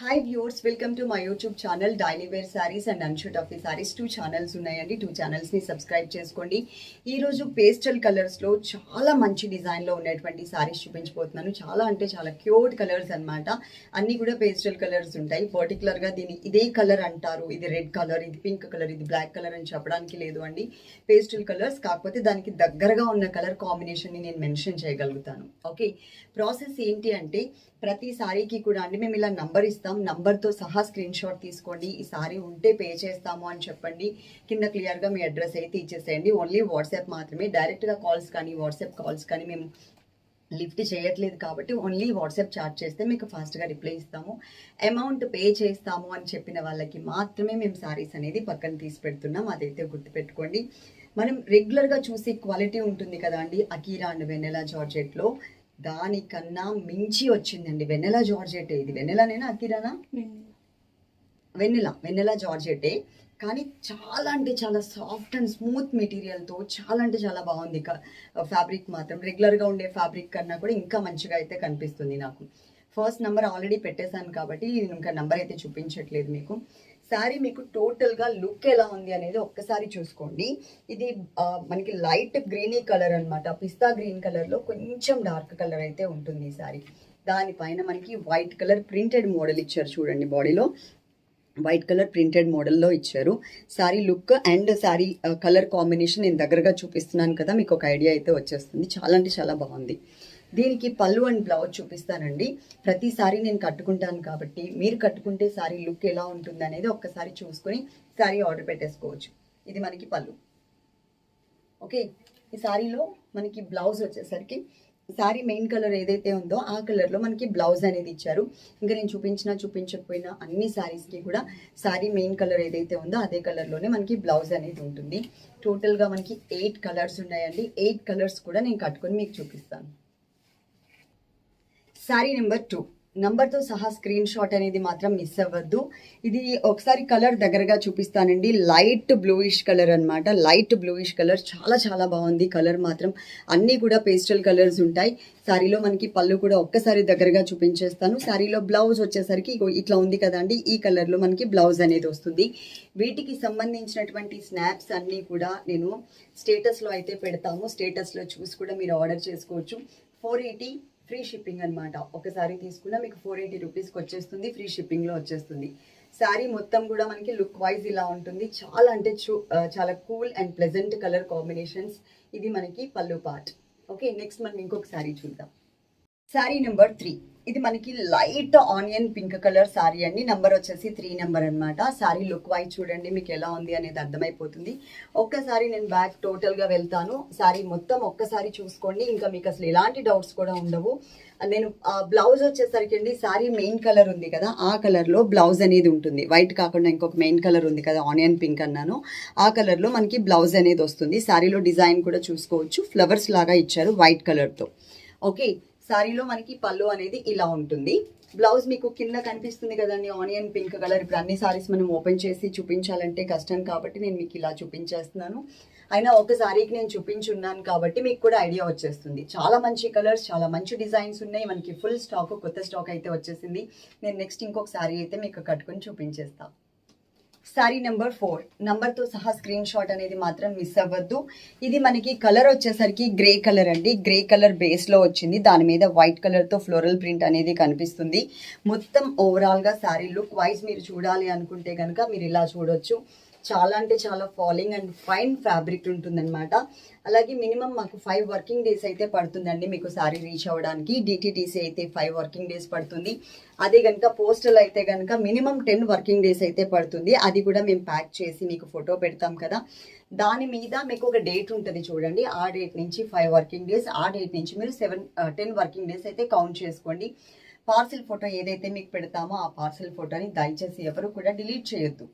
Hi viewers welcome to my YouTube channel daily wear saris and unshoot of the saris two channels ఉన్నాయండి two ఛానల్స్ని subscribe చేసుకోండి. ఈరోజు pastel కలర్స్లో చాలా మంచి డిజైన్లో ఉన్నటువంటి శారీస్ చూపించబోతున్నాను. చాలా అంటే చాలా క్యూట్ కలర్స్ అన్నమాట. అన్ని కూడా పేస్టల్ కలర్స్ ఉంటాయి. పర్టికులర్గా దీని ఇదే కలర్ అంటారు. ఇది రెడ్ కలర్ ఇది పింక్ కలర్ ఇది బ్లాక్ కలర్ అని చెప్పడానికి లేదు అండి. పేస్టల్ కలర్స్ కాకపోతే దానికి దగ్గరగా ఉన్న కలర్ కాంబినేషన్ని నేను మెన్షన్ చేయగలుగుతాను. ఓకే ప్రాసెస్ ఏంటి అంటే ప్రతి సారీకి కూడా అండి మేము ఇలా నంబర్ ఇస్తాం. నంబర్తో సహా స్క్రీన్ షాట్ తీసుకోండి. ఈ సారీ ఉంటే పే చేస్తాము అని చెప్పండి. కింద క్లియర్గా మీ అడ్రస్ అయితే ఇచ్చేసేయండి. ఓన్లీ వాట్సాప్ మాత్రమే. డైరెక్ట్గా కాల్స్ కానీ వాట్సాప్ కాల్స్ కానీ మేము లిఫ్ట్ చేయట్లేదు కాబట్టి ఓన్లీ వాట్సాప్ చాట్ చేస్తే మీకు ఫాస్ట్గా రిప్లై ఇస్తాము. అమౌంట్ పే చేస్తాము అని చెప్పిన వాళ్ళకి మాత్రమే మేము సారీస్ అనేది పక్కన తీసి పెడుతున్నాం. అదైతే గుర్తుపెట్టుకోండి. మనం రెగ్యులర్గా చూసి క్వాలిటీ ఉంటుంది కదా అండి అకీరా అండ్ వెనెలా జార్జెట్లో. దానికన్నా మించి వచ్చిందండి. వెన్నెలా జార్జెట్ ఇది వెన్నెలానేనా అకిరానా వెన్నెల. వెన్నెల. జార్జెటే కానీ చాలా అంటే చాలా సాఫ్ట్ అండ్ స్మూత్ మెటీరియల్తో చాలా అంటే చాలా బాగుంది. ఫ్యాబ్రిక్ మాత్రం. రెగ్యులర్గా ఉండే ఫ్యాబ్రిక్ కన్నా కూడా ఇంకా మంచిగా అయితే కనిపిస్తుంది నాకు. ఫస్ట్ నెంబర్ ఆల్రెడీ పెట్టేశాను కాబట్టి ఇంకా నెంబర్ అయితే చూపించట్లేదు మీకు. శారీ మీకు టోటల్గా లుక్ ఎలా ఉంది అనేది ఒక్కసారి చూసుకోండి. ఇది మనకి లైట్ గ్రీనీ కలర్ అన్నమాట. పిస్తా గ్రీన్ కలర్లో కొంచెం డార్క్ కలర్ అయితే ఉంటుంది ఈ శారీ దానిపైన మనకి వైట్ కలర్ ప్రింటెడ్ మోడల్ ఇచ్చారు చూడండి బాడీలో వైట్ కలర్ ప్రింటెడ్ మోడల్లో ఇచ్చారు. Sari look and sari colour combination నేను దగ్గరగా చూపిస్తున్నాను కదా మీకు ఒక ఐడియా అయితే వచ్చేస్తుంది. చాలా అంటే చాలా బాగుంది. దీనికి పళ్ళు అండ్ బ్లౌజ్ చూపిస్తానండి. ప్రతిసారి నేను కట్టుకుంటాను కాబట్టి మీరు కట్టుకుంటే సారీ లుక్ ఎలా ఉంటుంది అనేది ఒక్కసారి చూసుకొని శారీ ఆర్డర్ పెట్టేసుకోవచ్చు. ఇది మనకి పళ్ళు. ఓకే? ఈ సారీలో మనకి బ్లౌజ్ వచ్చేసరికి శారీ మెయిన్ కలర్ ఏదైతే ఉందో ఆ కలర్లో మనకి బ్లౌజ్ అనేది ఇచ్చారు. ఇంకా నేను చూపించినా చూపించకపోయినా అన్ని శారీస్కి కూడా శారీ మెయిన్ కలర్ ఏదైతే ఉందో అదే కలర్లోనే మనకి బ్లౌజ్ అనేది ఉంటుంది. టోటల్గా మనకి ఎయిట్ కలర్స్ ఉన్నాయండి. ఎయిట్ కలర్స్ కూడా నేను కట్టుకొని మీకు చూపిస్తాను. శారీ నెంబర్ టూ నంబర్తో సహా స్క్రీన్ షాట్ అనేది మాత్రం మిస్ అవ్వద్దు. ఇది ఒకసారి కలర్ దగ్గరగా చూపిస్తానండి. లైట్ బ్లూయిష్ కలర్ అన్నమాట. లైట్ బ్లూయిష్ కలర్ చాలా చాలా బాగుంది. కలర్ మాత్రం అన్నీ కూడా పేస్టల్ కలర్స్ ఉంటాయి. శారీలో మనకి పళ్ళు కూడా ఒక్కసారి దగ్గరగా చూపించేస్తాను. శారీలో బ్లౌజ్ వచ్చేసరికి ఇట్లా ఉంది కదండి ఈ కలర్లో మనకి బ్లౌజ్ అనేది వస్తుంది. వీటికి సంబంధించినటువంటి స్నాప్స్ అన్నీ కూడా నేను స్టేటస్లో అయితే పెడతాము. స్టేటస్లో చూసి కూడా మీరు ఆర్డర్ చేసుకోవచ్చు. ఫోర్ ఎయిటీ ఫ్రీ షిప్పింగ్ అనమాట ఒకసారి తీసుకున్నా మీకు ఫోర్ ఎయిటీ రూపీస్కి వచ్చేస్తుంది ఫ్రీ షిప్పింగ్లో వచ్చేస్తుంది. శారీ మొత్తం కూడా మనకి లుక్ వైజ్ ఇలా ఉంటుంది. చాలా అంటే చూ- చాలా cool and pleasant colour combinations. ఇది మనకి పళ్ళు పార్ట్. ఓకే నెక్స్ట్ మనం ఇంకొక శారీ చూద్దాం. Sari number three. ఇది మనకి light onion pink colour sari అండి. నెంబర్ వచ్చేసి త్రీ నెంబర్ అన్నమాట. శారీ లుక్ వైజ్ చూడండి మీకు ఎలా ఉంది అనేది అర్థమైపోతుంది. ఒక్కసారి నేను బ్యాక్ టోటల్గా వెళ్తాను. శారీ మొత్తం ఒక్కసారి చూసుకోండి. ఇంకా మీకు అసలు ఎలాంటి డౌట్స్ కూడా ఉండవు. నేను బ్లౌజ్ వచ్చేసరికి అండి శారీ మెయిన్ కలర్ ఉంది కదా. ఆ కలర్లో బ్లౌజ్ అనేది ఉంటుంది. వైట్ కాకుండా ఇంకొక మెయిన్ కలర్ ఉంది కదా ఆనియన్ పింక్ అన్నాను. ఆ కలర్లో మనకి బ్లౌజ్ అనేది వస్తుంది. శారీలో డిజైన్ కూడా చూసుకోవచ్చు. ఫ్లవర్స్ లాగా ఇచ్చారు వైట్ కలర్తో ఓకే శారీలో మనకి పళ్ళు అనేది ఇలా ఉంటుంది. బ్లౌజ్ మీకు కింద కనిపిస్తుంది కదండి ఆనియన్ పింక్ కలర్ ఇప్పుడు అన్ని సారీస్ మనం ఓపెన్ చేసి చూపించాలంటే కష్టం కాబట్టి నేను మీకు ఇలా చూపించేస్తున్నాను. అయినా ఒక సారీకి నేను చూపించున్నాను కాబట్టి మీకు కూడా ఐడియా వచ్చేస్తుంది. చాలా మంచి కలర్స్ చాలా మంచి డిజైన్స్ ఉన్నాయి. మనకి ఫుల్ స్టాక్ కొత్త స్టాక్ అయితే వచ్చేసింది. నేను నెక్స్ట్ ఇంకొక సారీ అయితే మీకు కట్టుకొని చూపించేస్తాను శారీ నెంబర్ ఫోర్తో సహా స్క్రీన్ షాట్ అనేది మాత్రం మిస్ అవ్వద్దు. ఇది మనకి కలర్ వచ్చేసరికి గ్రే కలర్ అండి. గ్రే కలర్ బేస్లో వచ్చింది. దాని మీద వైట్ కలర్తో ఫ్లోరల్ ప్రింట్ అనేది కనిపిస్తుంది. మొత్తం ఓవరాల్గా శారీ లుక్ వైజ్ మీరు చూడాలి అనుకుంటే కనుక మీరు ఇలా చూడొచ్చు. చాలా అంటే చాలా ఫాలింగ్ అండ్ ఫైన్ ఫ్యాబ్రిక్ ఉంటుందన్నమాట. అలాగే మినిమం మాకు ఫైవ్ వర్కింగ్ డేస్ అయితే పడుతుందండి మీకు సారీ రీచ్ అవ్వడానికి. డిటీటీసీ అయితే ఫైవ్ వర్కింగ్ డేస్ పడుతుంది. అదే కనుక పోస్టల్ అయితే కనుక మినిమం టెన్ వర్కింగ్ డేస్ అయితే పడుతుంది. అది కూడా మేము ప్యాక్ చేసి మీకు ఫోటో పెడతాం కదా. దాని మీద మీకు ఒక డేట్ ఉంటుంది చూడండి. ఆ డేట్ నుంచి ఫైవ్ వర్కింగ్ డేస్ ఆ డేట్ నుంచి మీరు సెవెన్ టెన్ వర్కింగ్ డేస్ అయితే కౌంట్ చేసుకోండి. పార్సిల్ ఫోటో ఏదైతే మీకు పెడతామో ఆ పార్సిల్ ఫోటోని దయచేసి ఎవరు కూడా డిలీట్ చేయొద్దు.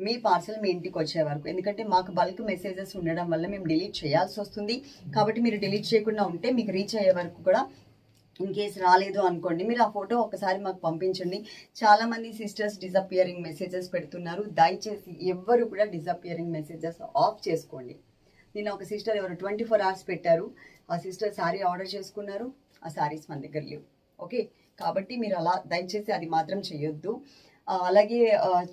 మీ పార్సల్ మీ ఇంటికి వచ్చే వరకు. ఎందుకంటే మాకు బల్క్ మెసేజెస్ ఉండడం వల్ల మేము డిలీట్ చేయాల్సి వస్తుంది. కాబట్టి మీరు డిలీట్ చేయకుండా ఉంటే మీకు రీచ్ అయ్యే వరకు కూడా ఇన్ కేస్ రాలేదు అనుకోండి మీరు ఆ ఫోటో ఒకసారి మాకు పంపించండి. చాలా మంది సిస్టర్స్ డిసపియరింగ్ మెసేజెస్ పెడుతున్నారు. దయచేసి ఎవ్వరు కూడా డిసపియరింగ్ మెసేజెస్ ఆఫ్ చేసుకోండి. నిన్న ఒక సిస్టర్ ఎవరు ట్వంటీ ఫోర్ అవర్స్ పెట్టారు. ఆ సిస్టర్ శారీ ఆర్డర్ చేసుకున్నారు. ఆ శారీస్ మన దగ్గర లేవు. ఓకే కాబట్టి మీరు అలా దయచేసి అది మాత్రం చేయొద్దు. అలాగే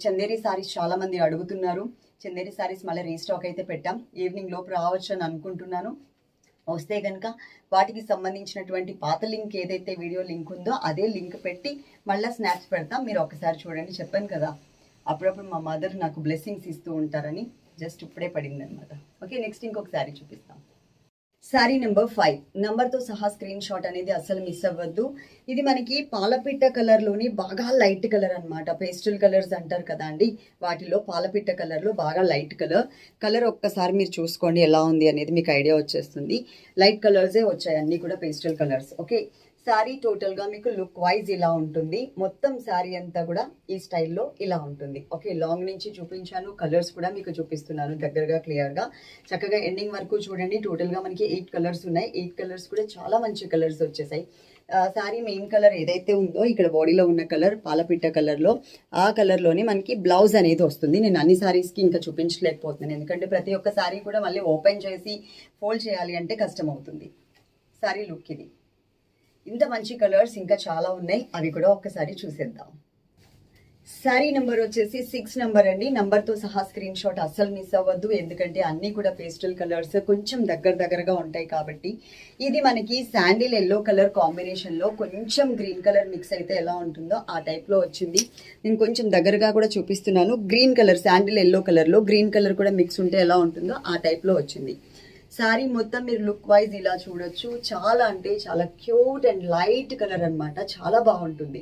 చందేరి సారీస్ చాలా మంది అడుగుతున్నారు. చందేరి సారీస్ మళ్ళీ రీస్టాక్ అయితే పెట్టాం. ఈవినింగ్ లోపు రావచ్చు అని అనుకుంటున్నాను. వస్తే కనుక వాటికి సంబంధించినటువంటి పాత లింక్ ఏదైతే వీడియో లింక్ ఉందో అదే లింక్ పెట్టి మళ్ళీ స్నాప్స్ పెడతాం. మీరు ఒకసారి చూడండి. చెప్పాను కదా. అప్పుడప్పుడు మా మదర్ నాకు బ్లెస్సింగ్స్ ఇస్తూ ఉంటారని. జస్ట్ ఇప్పుడే పడింది అనమాట ఓకే నెక్స్ట్ ఇంకొక శారీ చూపిస్తాం. శారీ నెంబర్ ఫైవ్తో సహా స్క్రీన్ షాట్ అనేది అస్సలు మిస్ అవ్వద్దు. ఇది మనకి పాలపిట్ట కలర్లోని బాగా లైట్ కలర్ అన్నమాట. పేస్టల్ కలర్స్ అంటారు కదా అండి. వాటిలో పాలపిట్ట కలర్లో బాగా లైట్ కలర్ కలర్ ఒక్కసారి మీరు చూసుకోండి ఎలా ఉంది అనేది మీకు ఐడియా వచ్చేస్తుంది. లైట్ కలర్సే వచ్చాయి. అన్నీ కూడా పేస్టల్ కలర్స్ ఓకే శారీ టోటల్గా మీకు లుక్ వైజ్ ఇలా ఉంటుంది. మొత్తం శారీ అంతా కూడా ఈ స్టైల్లో ఇలా ఉంటుంది. ఓకే లాంగ్ నుంచి చూపించాను కలర్స్ కూడా మీకు చూపిస్తున్నాను దగ్గరగా క్లియర్గా చక్కగా ఎండింగ్ వరకు చూడండి. టోటల్గా మనకి ఎయిట్ కలర్స్ ఉన్నాయి. ఎయిట్ కలర్స్ కూడా చాలా మంచి కలర్స్ వచ్చేసాయి. శారీ మెయిన్ కలర్ ఏదైతే ఉందో ఇక్కడ బాడీలో ఉన్న కలర్ పాలపిట్ట కలర్లో ఆ కలర్లోనే మనకి బ్లౌజ్ అనేది వస్తుంది. నేను అన్ని శారీస్కి ఇంకా చూపించలేకపోతున్నాను. ఎందుకంటే ప్రతి ఒక్క శారీ కూడా మళ్ళీ ఓపెన్ చేసి ఫోల్డ్ చేయాలి అంటే కష్టం అవుతుంది. శారీ లుక్ ఇది. ఇంత మంచి కలర్స్ ఇంకా చాలా ఉన్నాయి. అవి కూడా ఒక్కసారి చూసేద్దాం. శారీ నెంబర్ వచ్చేసి సిక్స్ నెంబర్ అండి. తో సహా స్క్రీన్ షాట్ అస్సలు మిస్ అవ్వద్దు. ఎందుకంటే అన్నీ కూడా పేస్టల్ కలర్స్ కొంచెం దగ్గర దగ్గరగా ఉంటాయి కాబట్టి. ఇది మనకి శాండిల్ ఎల్లో కలర్ కాంబినేషన్లో కొంచెం గ్రీన్ కలర్ మిక్స్ అయితే ఎలా ఉంటుందో ఆ టైప్లో వచ్చింది. నేను కొంచెం దగ్గరగా కూడా చూపిస్తున్నాను. గ్రీన్ కలర్ శాండిల్ ఎల్లో కలర్లో గ్రీన్ కలర్ కూడా మిక్స్ ఉంటే ఎలా ఉంటుందో ఆ టైప్లో వచ్చింది. శారీ మొత్తం మీరు లుక్ వైజ్ ఇలా చూడొచ్చు. చాలా అంటే చాలా క్యూట్ అండ్ లైట్ కలర్ అన్నమాట. చాలా బాగుంటుంది.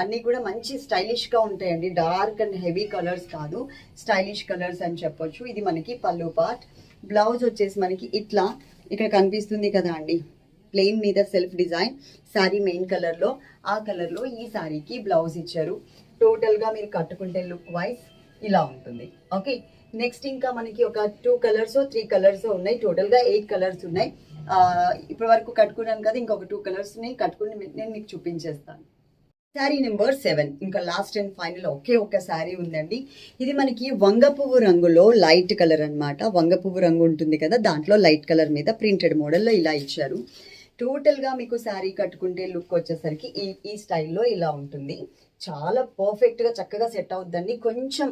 అన్నీ కూడా మంచి స్టైలిష్గా ఉంటాయండి. డార్క్ అండ్ హెవీ కలర్స్ కాదు. స్టైలిష్ కలర్స్ అని చెప్పొచ్చు. ఇది మనకి పళ్ళు పార్ట్ బ్లౌజ్ వచ్చేసి మనకి ఇట్లా. ఇక్కడ కనిపిస్తుంది కదా అండి. ప్లెయిన్ మీద సెల్ఫ్ డిజైన్ శారీ మెయిన్ కలర్లో ఆ కలర్లో ఈ శారీకి బ్లౌజ్ ఇచ్చారు. టోటల్గా మీరు కట్టుకుంటే లుక్ వైజ్ ఇలా ఉంటుంది. ఓకే నెక్స్ట్ ఇంకా మనకి ఒక టూ కలర్స్ త్రీ కలర్స్ ఉన్నాయి. టోటల్గా ఎయిట్ కలర్స్ ఉన్నాయి. ఇప్పటి వరకు కట్టుకున్నాను కదా ఇంకొక టూ కలర్స్ ఉన్నాయి. కట్టుకుని నేను మీకు చూపించేస్తాను. శారీ నెంబర్ సెవెన్ ఇంకా లాస్ట్ అండ్ ఫైనల్ ఒకే ఒక శారీ ఉందండి. ఇది మనకి వంగ పువ్వు రంగులో లైట్ కలర్ అన్నమాట. వంగ పువ్వు రంగు ఉంటుంది కదా దాంట్లో లైట్ కలర్ మీద ప్రింటెడ్ మోడల్లో ఇలా ఇచ్చారు. టోటల్గా మీకు శారీ కట్టుకుంటే లుక్ వచ్చేసరికి ఈ ఈ స్టైల్లో ఇలా ఉంటుంది. చాలా పర్ఫెక్ట్గా చక్కగా సెట్ అవుద్దండి. కొంచెం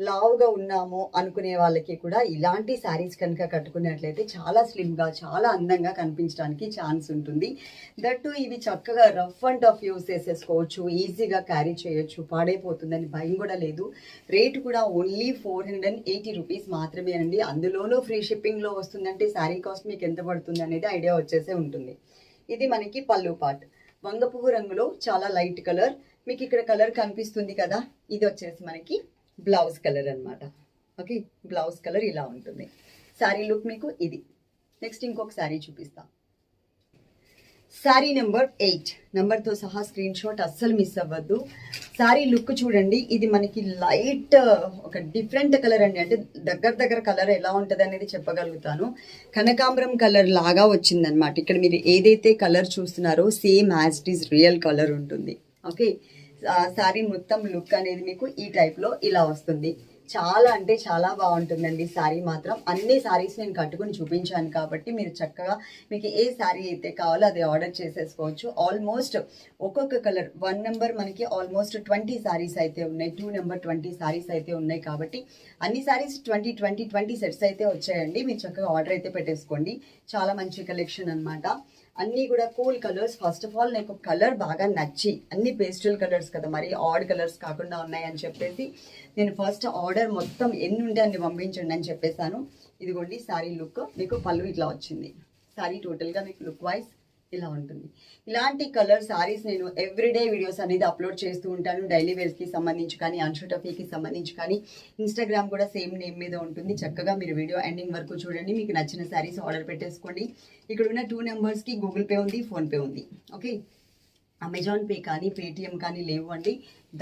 లావుగా ఉన్నాము అనుకునే వాళ్ళకి కూడా ఇలాంటి శారీస్ కనుక కట్టుకున్నట్లయితే చాలా స్లిమ్గా చాలా అందంగా కనిపించడానికి ఛాన్స్ ఉంటుంది. దట్టు ఇవి చక్కగా రఫ్ అండ్ టఫ్ యూస్ చేసేసుకోవచ్చు ఈజీగా క్యారీ చేయొచ్చు పాడైపోతుందని భయం కూడా లేదు. రేటు కూడా only four hundred and eighty rupees మాత్రమే అండి. అందులోనూ ఫ్రీ షిప్పింగ్లో వస్తుందంటే శారీ కాస్ట్ మీకు ఎంత పడుతుంది అనేది ఐడియా వచ్చేసే ఉంటుంది. ఇది మనకి పళ్ళు పార్ట్. వంగపువ్వు రంగులో చాలా లైట్ కలర్. మీకు ఇక్కడ కలర్ కనిపిస్తుంది కదా? ఇది వచ్చేసి మనకి బ్లౌజ్ కలర్ అన్నమాట. ఓకే? బ్లౌజ్ కలర్ ఇలా ఉంటుంది. శారీ లుక్ మీకు ఇది. నెక్స్ట్ ఇంకొక శారీ చూపిస్తా. Sari number eight. నెంబర్తో సహా స్క్రీన్ షాట్ అస్సలు మిస్ అవ్వద్దు. శారీ లుక్ చూడండి. ఇది మనకి లైట్ ఒక డిఫరెంట్ కలర్ అండి. అంటే దగ్గర దగ్గర కలర్ ఎలా ఉంటుంది అనేది చెప్పగలుగుతాను. కనకాంబరం కలర్ లాగా వచ్చిందనమాట ఇక్కడ మీరు ఏదైతే కలర్ చూస్తున్నారో same as it is real colour ఉంటుంది. ఓకే? శారీ మొత్తం లుక్ అనేది మీకు ఈ టైప్లో ఇలా వస్తుంది. చాలా అంటే చాలా బాగుంటుందండి శారీ మాత్రం. అన్ని శారీస్ నేను కట్టుకుని చూపించాను కాబట్టి మీరు చక్కగా మీకు ఏ శారీ అయితే కావాలో అది ఆర్డర్ చేసేసుకోవచ్చు. ఆల్మోస్ట్ ఒక్కొక్క కలర్ వన్ నెంబర్ మనకి ఆల్మోస్ట్ ట్వంటీ శారీస్ అయితే ఉన్నాయి. టూ నెంబర్ ట్వంటీ శారీస్ అయితే ఉన్నాయి కాబట్టి అన్ని saris twenty twenty twenty sets అయితే వచ్చాయండి. మీరు చక్కగా ఆర్డర్ అయితే పెట్టేసుకోండి. చాలా మంచి కలెక్షన్ అనమాట అన్నీ కూడా cool colours. First of all నాకు కలర్ బాగా నచ్చి అన్ని పేస్టల్ కలర్స్ కదా మరి ఆడ్ కలర్స్ కాకుండా ఉన్నాయని చెప్పేసి నేను ఫస్ట్ ఆర్డర్ మొత్తం ఎన్ని ఉంటే అన్ని పంపించండి అని చెప్పేశాను ఇదిగోండి శారీ లుక్ మీకు పళ్ళు ఇట్లా వచ్చింది. శారీ టోటల్గా మీకు లుక్ వైజ్ ఇలా ఉంటుంది. ఇలాంటి కలర్ సారీస్ నేను ఎవ్రీడే వీడియోస్ అనేది అప్లోడ్ చేస్తూ ఉంటాను. డైలీ వేర్స్కి సంబంధించి కానీ అన్షుటఫీకి సంబంధించి కానీ ఇన్స్టాగ్రామ్ కూడా సేమ్ నేమ్ మీద ఉంటుంది. చక్కగా మీరు వీడియో ఎండింగ్ వరకు చూడండి. మీకు నచ్చిన శారీస్ ఆర్డర్ పెట్టేసుకోండి. ఇక్కడ ఉన్న టూ నెంబర్స్కి గూగుల్ పే ఉంది ఫోన్పే ఉంది. ఓకే అమెజాన్ పే కానీ పేటిఎం కానీ లేవు అండి.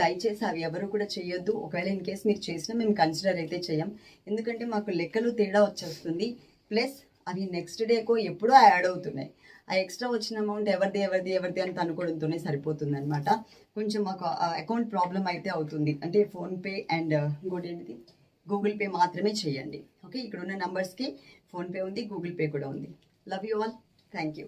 దయచేసి అవి ఎవరు కూడా చేయొద్దు. ఒకవేళ ఇన్ కేస్ మీరు చేసినా మేము కన్సిడర్ అయితే చేయం. ఎందుకంటే మాకు లెక్కలు తేడా వచ్చేస్తుంది. ప్లస్ అవి నెక్స్ట్ డేకో ఎప్పుడో యాడ్ అవుతున్నాయి. ఆ ఎక్స్ట్రా వచ్చిన అమౌంట్ ఎవరిది ఎవరిది ఎవరిది అని అనుకోవడంతోనే సరిపోతుంది అనమాట కొంచెం మాకు అకౌంట్ ప్రాబ్లం అయితే అవుతుంది. అంటే ఫోన్పే అండ్ ఇంకోటి ఏంటిది? గూగుల్ పే మాత్రమే చేయండి. ఓకే ఇక్కడ ఉన్న నంబర్స్కి ఫోన్పే ఉంది గూగుల్ పే కూడా ఉంది. Love you all thank you